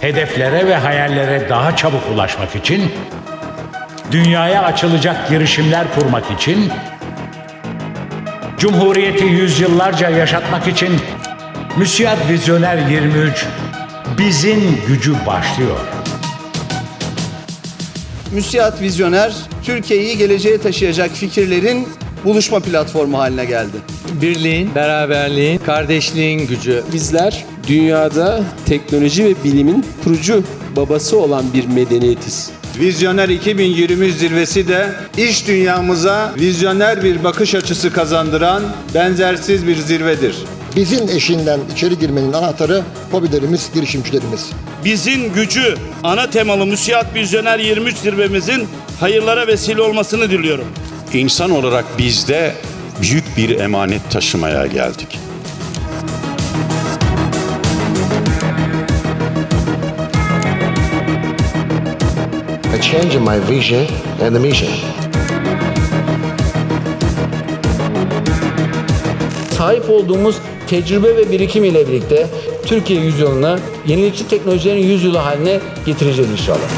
hedeflere ve hayallere daha çabuk ulaşmak için, dünyaya açılacak girişimler kurmak için, Cumhuriyeti yüzyıllarca yaşatmak için Müsiyat Vizyoner 23 bizim gücü başlıyor. Müsiyat Vizyoner, Türkiye'yi geleceğe taşıyacak fikirlerin buluşma platformu haline geldi. Birliğin, beraberliğin, kardeşliğin gücü. Bizler dünyada teknoloji ve bilimin kurucu babası olan bir medeniyetiz. Vizyoner 2023 zirvesi de iş dünyamıza vizyoner bir bakış açısı kazandıran benzersiz bir zirvedir. Bizim eşiğinden içeri girmenin anahtarı hobilerimiz, girişimcilerimiz. Bizin gücü ana temalı Müsiyat Vizyoner 23 zirvemizin hayırlara vesile olmasını diliyorum. İnsan olarak biz de büyük bir emanet taşımaya geldik. a change in my vision and the mission. Sahip olduğumuz tecrübe ve birikim ile birlikte Türkiye yüzyılını yenilikçi teknolojilerin yüzyılı haline getireceğiz inşallah.